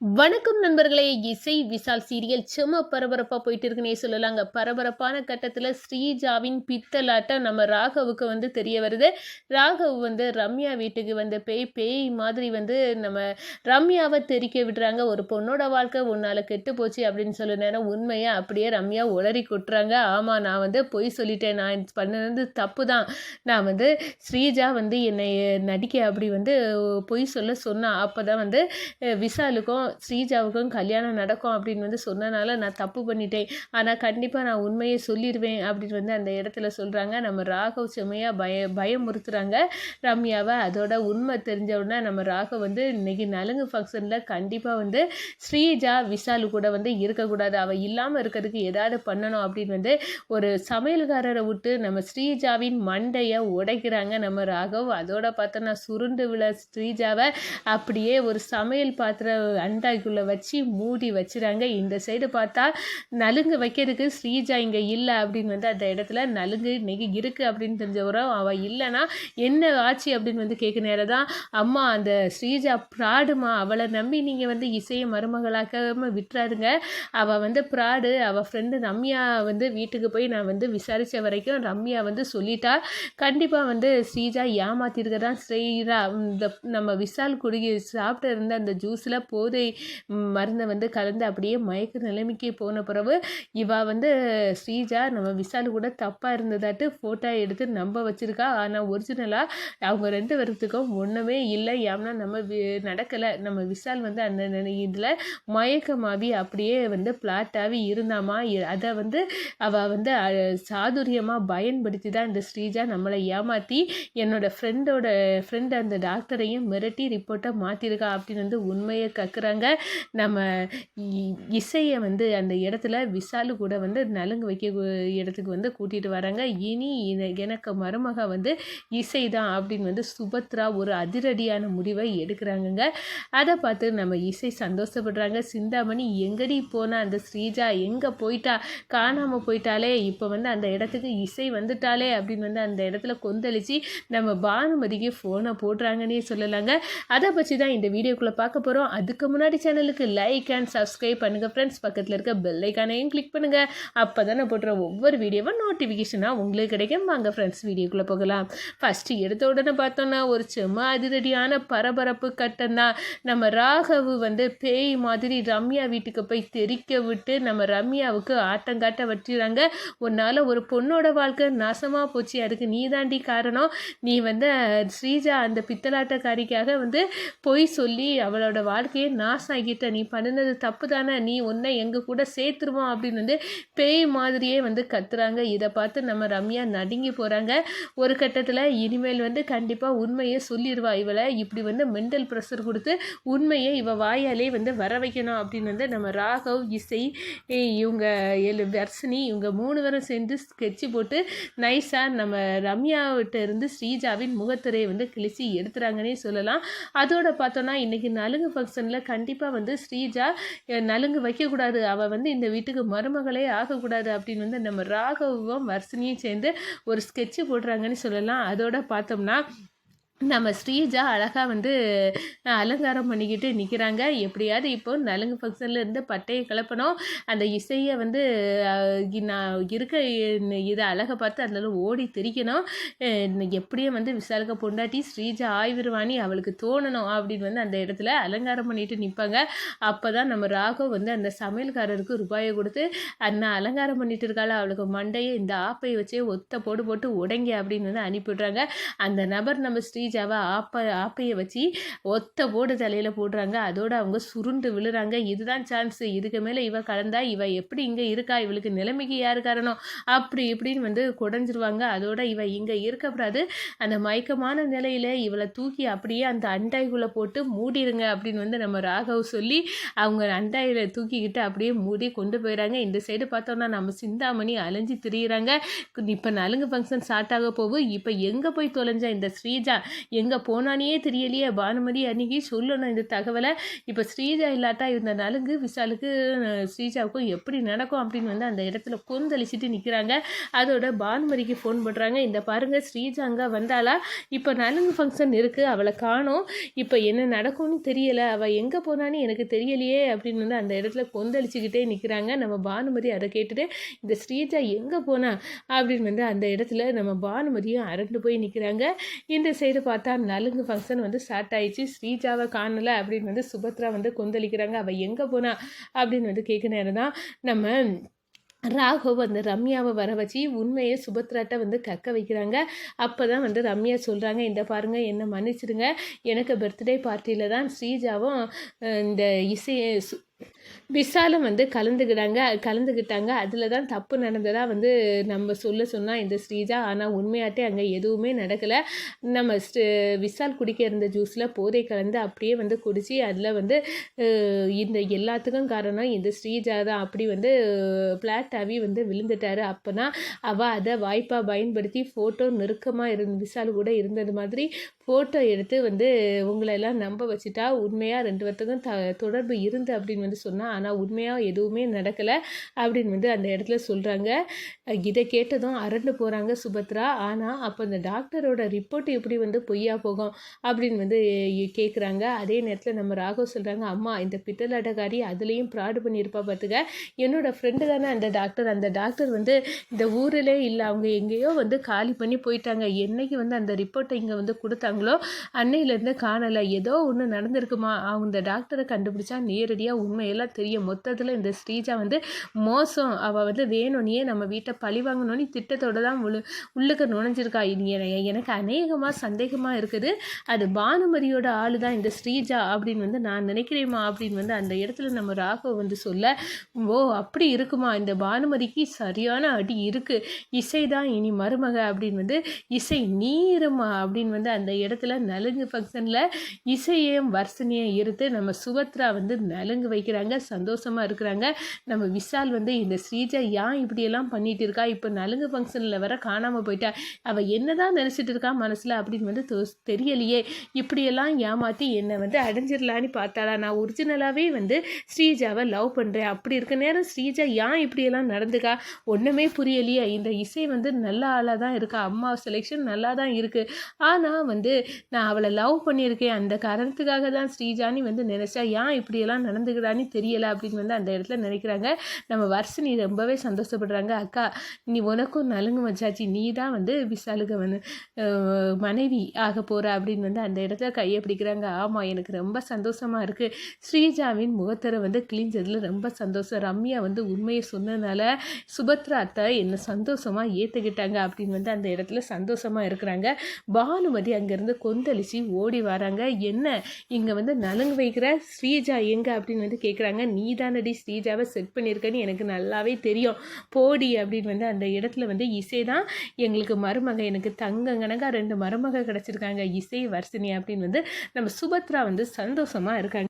வணக்கம் நண்பர்களே இசை விசால் சீரியல் செம பரபரப்பாக போயிட்டு இருக்குன்னே சொல்லலாங்க. பரபரப்பான கட்டத்தில் ஸ்ரீஜாவின் பித்தலாட்டம் நம்ம ராகவுக்கு வந்து தெரிய வருது. ராகவ் வந்து ரம்யா வீட்டுக்கு வந்து பேய் பேய் மாதிரி வந்து நம்ம ரம்யாவை தெரிக்க விடுறாங்க. ஒரு பொண்ணோட வாழ்க்கை உன்னால் கெட்டு போச்சு அப்படின்னு சொல்ல நேரம் உண்மையாக அப்படியே ரம்யா உளறி கொட்டுறாங்க. ஆமாம் நான் வந்து பொய் சொல்லிட்டேன். நான் பண்ணது தப்பு தான். நான் வந்து ஸ்ரீஜா வந்து என்னை நடிக்க அப்படி வந்து பொய் சொல்ல சொன்னான் அப்போ தான் வந்து விசாலுக்கும் ஸ்ரீஜாவுக்கும் கல்யாணம் நடக்கும் அப்படின்னு வந்து சொன்னனால நான் தப்பு பண்ணிட்டேன். ஆனால் கண்டிப்பாக நான் உண்மையை சொல்லிடுவேன் அப்படின்னு வந்து அந்த இடத்துல சொல்கிறாங்க நம்ம ராகவ் செம்மையாக பய பயமுறுத்துகிறாங்க ரம்யாவை அதோட உண்மை தெரிஞ்ச உடனே நம்ம ராகவ் வந்து இன்னைக்கு நலுங்கு ஃபங்க்ஷனில் கண்டிப்பாக வந்து ஸ்ரீஜா விசாலு கூட வந்து இருக்கக்கூடாது. அவள் இல்லாமல் இருக்கிறதுக்கு ஏதாவது பண்ணணும் அப்படின்னு வந்து ஒரு சமையல்காரரை விட்டு நம்ம ஸ்ரீஜாவின் மண்டையை உடைக்கிறாங்க நம்ம ராகவ். அதோட பார்த்தோன்னா சுருண்டு விழ ஸ்ரீஜாவை அப்படியே ஒரு சமையல் பாத்திர அண்டாய்க்குள்ளே வச்சு மூடி வச்சுறாங்க. இந்த சைடு பார்த்தா நலுங்கு வைக்கிறதுக்கு ஸ்ரீஜா இங்கே இல்லை அப்படின்னு வந்து அந்த இடத்துல நலுங்கு இன்னைக்கு இருக்குது அப்படின்னு தெரிஞ்சவரும் அவள் இல்லைன்னா என்ன ஆச்சு அப்படின்னு வந்து கேட்க நேரம் தான் அம்மா அந்த ஸ்ரீஜா ப்ராடுமா? அவளை நம்பி நீங்கள் வந்து இசையை மருமகளாக்காமல் விட்டுறாருங்க அவள் வந்து ப்ராடு. அவள் ஃப்ரெண்டு ரம்யா வந்து வீட்டுக்கு போய் நான் வந்து விசாரித்த வரைக்கும் ரம்யா வந்து சொல்லிட்டா. கண்டிப்பாக வந்து ஸ்ரீஜா ஏமாத்திருக்க தான் ஸ்ரீரா இந்த நம்ம விசால் குடி சாப்பிட்டு இருந்த அந்த ஜூஸில் போதை மருந்தை வந்து கலந்து அப்படியே மயக்க நிலைமைக்கு போன பிறகு இவா வந்து ஸ்ரீஜா நம்ம விசால் கூட தப்பாக இருந்ததாட்டு ஃபோட்டோ எடுத்து நம்ப வச்சுருக்கா. ஆனால் ஒரிஜினலாக அவங்க ரெண்டு வருத்துக்கும் ஒன்றுமே இல்லை. ஏன்னா நம்ம நடக்கலை. நம்ம விசால் வந்து அந்த இதில் மயக்கமாவி அப்படியே வந்து பிளாட்டாகி இருந்தாமா? அதை வந்து அவள் வந்து சாதுரியமாக பயன்படுத்தி தான் இந்த ஸ்ரீஜா நம்மளை ஏமாற்றி என்னோட ஃப்ரெண்டோட ஃப்ரெண்ட் அந்த டாக்டரையும் மிரட்டி ரிப்போர்ட்டை மாற்றிருக்கா அப்படின்னு வந்து உண்மையை கக்குறாங்க நம்ம இ- இசையை வந்து அந்த இடத்துல விசாலு கூட வந்து நலுங்கு வைக்க இடத்துக்கு வந்து கூட்டிகிட்டு வராங்க. இனி எனக்கு மருமக வந்து இசை தான் அப்படின்னு வந்து சுபத்ரா ஒரு அதிரடியான முடிவை எடுக்கிறாங்கங்க. அதை பார்த்து நம்ம இசை சந்தோஷப்படுறாங்க. சிந்தாமணி எங்கடி போனால் அந்த ஸ்ரீஜா? எங்கே போயிட்டா? காணாமல் போயிட்டாலே இப்போ வந்து அந்த இடத்துக்கு இசை வந்துட்டாலே அப்படின்னு வந்து அந்த இடத்துல கொந்தளிச்சு நம்ம பானுமதிக்கு ஃபோனை போடுறாங்கன்னே சொல்லலாங்க. அதை பற்றி தான் இந்த வீடியோக்குள்ளே பார்க்க போகிறோம் அதுக்கு முன்னாடி முன்னாடி சேனலுக்கு லைக் அண்ட் சப்ஸ்கிரைப் பண்ணுங்கள் ஃப்ரெண்ட்ஸ் பக்கத்தில் இருக்க பெல் ஐக்கானையும் கிளிக் பண்ணுங்கள் அப்போ தான் நான் போடுற ஒவ்வொரு வீடியோவும் நோட்டிஃபிகேஷனாக உங்களுக்கு கிடைக்கும். வாங்க ஃப்ரெண்ட்ஸ் வீடியோக்குள்ளே போகலாம். ஃபஸ்ட்டு எடுத்த உடனே பார்த்தோன்னா ஒரு செம்ம அதிரடியான பரபரப்பு கட்டம் தான். நம்ம ராகவு வந்து பேய் மாதிரி ரம்யா வீட்டுக்கு போய் தெரிக்க விட்டு நம்ம ரம்யாவுக்கு ஆட்டங்காட்ட வச்சுறாங்க. உன்னால் ஒரு பொண்ணோட வாழ்க்கை நாசமாக போச்சு. அதுக்கு நீ தாண்டி காரணம். நீ வந்து ஸ்ரீஜா அந்த பித்தலாட்டக்காரிக்காக வந்து பொய் சொல்லி அவளோட வாழ்க்கையை நான் நாசம் ஆகிட்ட நீ பண்ணினது தப்பு தானே நீ உன்னை எங்கள் கூட சேர்த்துருவோம் அப்படின்னு வந்து பேய் மாதிரியே வந்து கத்துறாங்க. இதை பார்த்து நம்ம ரம்யா நடுங்கி போகிறாங்க ஒரு கட்டத்தில் இனிமேல் வந்து கண்டிப்பாக உண்மையை சொல்லிடுவா இவளை இப்படி வந்து மென்டல் ப்ரெஷர் கொடுத்து உண்மையை இவள் வாயாலே வந்து வர வைக்கணும் அப்படின்னு வந்து நம்ம ராகவ் இசை இவங்க எழு வர்ஷினி இவங்க மூணு பேரும் சேர்ந்து ஸ்கெட்சு போட்டு நைஸாக நம்ம ரம்யாவிட்ட இருந்து ஸ்ரீஜாவின் முகத்திரையை வந்து கிழிச்சி எடுத்துறாங்கன்னே சொல்லலாம். அதோட பார்த்தோன்னா இன்றைக்கி நலுங்கு ஃபங்க்ஷனில் கண்டிப்பாக வந்து ஸ்ரீஜா நலுங்கு வைக்கக்கூடாது. அவள் வந்து இந்த வீட்டுக்கு மருமகளே ஆகக்கூடாது. அப்படின்னு வந்து நம்ம ராகவும் வர்ஷினியும் சேர்ந்து ஒரு ஸ்கெட்சு போடுறாங்கன்னு சொல்லலாம். அதோட பார்த்தோம்னா நம்ம ஸ்ரீஜா அழகாக வந்து அலங்காரம் பண்ணிக்கிட்டு நிற்கிறாங்க எப்படியாவது இப்போ நலுங்கு ஃபங்க்ஷன்லேருந்து பட்டையை கிளப்பணும். அந்த இசையை வந்து நான் இருக்க இதை அழகை பார்த்து அதனால ஓடி திரிக்கணும். எப்படியும் வந்து விசாலுக்க பொண்டாட்டி ஸ்ரீஜா ஆய்விருவாணி அவளுக்கு தோணணும் அப்படின்னு வந்து அந்த இடத்துல அலங்காரம் பண்ணிட்டு நிற்பாங்க அப்போ தான் நம்ம ராகவ் வந்து அந்த சமையல்காரருக்கு ரூபாயை கொடுத்து அண்ணா அலங்காரம் பண்ணிட்டு இருக்காள்? அவளுக்கு மண்டையை இந்த ஆப்பை வச்சே ஒத்த போடு போட்டு உடைங்க அப்படின்னு வந்து அனுப்பிவிடுறாங்க. அந்த நபர் நம்ம ஸ்ரீஜாவை ஆப்ப ஆப்பையை வச்சு ஒத்த போடு தலையில் போடுறாங்க. அதோட அவங்க சுருண்டு விழுறாங்க. இதுதான் சான்ஸ். இதுக்கு மேலே இவ கலந்தா இவ எப்படி இங்கே இருக்கா? இவளுக்கு நிலைமைக்கு யார் காரணம்? அப்படி இப்படின்னு வந்து குடஞ்சிருவாங்க. அதோட இவ இங்கே இருக்கக்கூடாது. அந்த மயக்கமான நிலையில் இவளை தூக்கி அப்படியே அந்த அண்டாய்க்குள்ளே போட்டு மூடிடுங்க அப்படின்னு வந்து நம்ம ராகவ் சொல்லி அவங்க அண்டாயில் தூக்கிக்கிட்டு அப்படியே மூடி கொண்டு போயிடறாங்க இந்த சைடு பார்த்தோம்னா நம்ம சிந்தாமணி அலைஞ்சி திரியிறாங்க. இப்போ நலுங்கு ஃபங்க்ஷன் ஸ்டார்ட் ஆக போகுது. இப்போ எங்கே போய் தொலைஞ்சா இந்த ஸ்ரீஜா? எங்கே போனானே தெரியலையே பானுமதி அன்னைக்கு சொல்லணும் இந்த தகவலை. இப்போ ஸ்ரீஜா இல்லாட்டா இருந்த நலுங்கு விஷாலுக்கு ஸ்ரீஜாவுக்கும் எப்படி நடக்கும் அப்படின்னு வந்து அந்த இடத்துல கொந்தளிச்சிட்டு நிற்கிறாங்க அதோட பானுமதிக்கு ஃபோன் பண்ணுறாங்க இந்த பாருங்கள் ஸ்ரீஜா அங்கே வந்தாலா இப்போ நலுங்கு ஃபங்க்ஷன் இருக்குது அவளை காணோம். இப்போ என்ன நடக்கும்னு தெரியலை. அவள் எங்கே போனான்னு எனக்கு தெரியலையே அப்படின்னு வந்து அந்த இடத்துல கொந்தளிச்சுக்கிட்டே நிற்கிறாங்க நம்ம பானுமதி அதை கேட்டுட்டு இந்த ஸ்ரீஜா எங்கே போனா? அப்படின்னு வந்து அந்த இடத்துல நம்ம பானுமதியும் அரண்டு போய் நிற்கிறாங்க இந்த சைடு பார்த்தா நலுங்கு ஃபங்க்ஷன் வந்து ஸ்டார்ட் ஆயிடுச்சு. ஸ்ரீஜாவை காணலை அப்படின்னு வந்து சுபத்ரா வந்து கொந்தளிக்கிறாங்க. அவள் எங்கே போனா அப்படின்னு வந்து கேட்க நேரம் தான் நம்ம ராகவ் அந்த ரம்யாவை வர வச்சு உண்மையை சுபத்ராட்ட வந்து கக்க வைக்கிறாங்க. அப்போ தான் வந்து ரம்யா சொல்கிறாங்க இந்த பாருங்கள் என்னை மன்னிச்சிடுங்க. எனக்கு பர்த்டே பார்ட்டியில் தான் ஸ்ரீஜாவும் இந்த இசை விஷாலும் வந்து கலந்துக்கிட்டாங்க கலந்துக்கிட்டாங்க அதில் தான் தப்பு நடந்ததாக வந்து நம்ம சொல்ல சொன்னால் இந்த ஸ்ரீஜா. ஆனால் உண்மையாட்டே அங்கே எதுவுமே நடக்கலை. நம்ம விஷால் குடிக்க இருந்த ஜூஸில் போதை கலந்து அப்படியே வந்து குடித்து அதில் வந்து இந்த எல்லாத்துக்கும் காரணம் இந்த ஸ்ரீஜா தான். அப்படி வந்து பிளாட் ஆகி வந்து விழுந்துட்டாரு. அப்போனா அவள் அதை வாய்ப்பாக பயன்படுத்தி ஃபோட்டோ நெருக்கமாக இருந்த விஷால் கூட இருந்தது மாதிரி ஃபோட்டோ எடுத்து வந்து உங்களை எல்லாம் நம்ப வச்சுட்டா உண்மையாக ரெண்டு பேர்த்துக்கும் த தொடர்பு இருந்து அப்படின்னு வந்து சொன்னால் ஆனால் உண்மையாக எதுவுமே நடக்கலை அப்படின்னு வந்து அந்த இடத்துல சொல்கிறாங்க இதை கேட்டதும் அரண்டு போகிறாங்க சுபத்ரா. ஆனால் அப்போ அந்த டாக்டரோட ரிப்போர்ட் எப்படி வந்து பொய்யா போகும் அப்படின்னு வந்து கேட்குறாங்க அதே நேரத்தில் நம்ம ராகவ் சொல்கிறாங்க அம்மா இந்த பித்தலாட்டக்காரி அதுலேயும் ப்ராடு பண்ணியிருப்பா பார்த்துக்க என்னோடய ஃப்ரெண்டு தானே அந்த டாக்டர். அந்த டாக்டர் வந்து இந்த ஊரிலே இல்லை அவங்க எங்கேயோ வந்து காலி பண்ணி போயிட்டாங்க. என்னைக்கு வந்து அந்த ரிப்போர்ட்டை இங்கே வந்து கொடுத்தாங்களோ அன்னையிலேருந்து காணலை. ஏதோ ஒன்று நடந்திருக்குமா? அவங்க டாக்டரை கண்டுபிடிச்சா நேரடியாக உண்மை உண்மையெல்லாம் தெரியும். மொத்தத்தில் இந்த ஸ்ரீஜா வந்து மோசம். அவள் வந்து வேணும்னே நம்ம வீட்டை பழி வாங்கணும்னு திட்டத்தோட தான் உள்ள உள்ளுக்கு நுழைஞ்சிருக்கா. எனக்கு அநேகமாக சந்தேகமாக இருக்குது. அது பானுமதியோட ஆளு தான் இந்த ஸ்ரீஜா அப்படின்னு வந்து நான் நினைக்கிறேம்மா அப்படின்னு வந்து அந்த இடத்துல நம்ம ராகவ் வந்து சொல்ல ஓ அப்படி இருக்குமா? இந்த பானுமதிக்கு சரியான அடி இருக்குது இசை தான் இனி மருமக அப்படின்னு வந்து இசை நீருமா அப்படின்னு வந்து அந்த இடத்துல நலுங்கு ஃபங்க்ஷனில் இசையையும் வர்சனையும் இருத்து நம்ம சுபத்ரா வந்து நலுங்கு இருக்கிறாங்க சந்தோஷமா இருக்கிறாங்க. நம்ம விஷால் வந்து இந்த ஸ்ரீஜா ஏன் இப்படியெல்லாம் பண்ணிட்டு இருக்கா இப்போ நலுங்கு ஃபங்க்ஷனில் வர காணாமல் போயிட்டா. அவள் என்னதான் நினச்சிட்டு இருக்கா மனசில்? அப்படின்னு வந்து தெரியலையே. இப்படியெல்லாம் ஏமாற்றி என்னை வந்து அடைஞ்சிடலான்னு பார்த்தாளா? நான் ஒரிஜினலாகவே வந்து ஸ்ரீஜாவை லவ் பண்ணுறேன் அப்படி இருக்க நேரம் ஸ்ரீஜா ஏன் இப்படியெல்லாம் நடந்துக்கா? ஒன்றுமே புரியலையே. இந்த இசை வந்து நல்ல ஆளாக தான் இருக்கா? அம்மா செலெக்ஷன் நல்லா தான் இருக்குது ஆனால் வந்து நான் அவளை லவ் பண்ணியிருக்கேன். அந்த காரணத்துக்காக தான் ஸ்ரீஜானி வந்து நினச்சா ஏன் இப்படியெல்லாம் நடந்துக்கிறான்னு தெரியலை அப்படின்னு வந்து அந்த இடத்துல நினைக்கிறாங்க. நம்ம வர்ஷினி ரொம்பவே சந்தோஷப்படுறாங்க. அக்கா நீ உனக்கும் நலுங்கு மச்சாச்சி. நீ தான் வந்து விசாலுக்கு வந்து மனைவி ஆக போகிற அப்படின்னு வந்து அந்த இடத்துல கையை பிடிக்கிறாங்க. ஆமாம் எனக்கு ரொம்ப சந்தோஷமாக இருக்குது ஸ்ரீஜாவின் முகத்தரை வந்து கிழிஞ்சதில் ரொம்ப சந்தோஷம். ரம்யா வந்து உண்மையை சொன்னதுனால சுபத்ரா அத்தை என்னை சந்தோஷமாக ஏற்றுக்கிட்டாங்க அப்படின்னு வந்து அந்த இடத்துல சந்தோஷமாக இருக்கிறாங்க. பானுமதி அங்கேருந்து கொந்தளிச்சு ஓடி வராங்க. என்ன இங்கே வந்து நலுங்கு வைக்கிற ஸ்ரீஜா எங்கே அப்படின்னு வந்து கேட்குறாங்க நீ தானடி ஸ்ரீஜாவை செட் பண்ணியிருக்கன்னு எனக்கு நல்லாவே தெரியும். போடி அப்படின்னு வந்து அந்த இடத்துல வந்து இசை தான் எங்களுக்கு மருமக எனக்கு தங்க கணக்காக ரெண்டு மருமக கிடச்சிருக்காங்க. இசை வர்ஷினி அப்படின்னு வந்து நம்ம சுபத்ரா வந்து சந்தோஷமாக இருக்காங்க.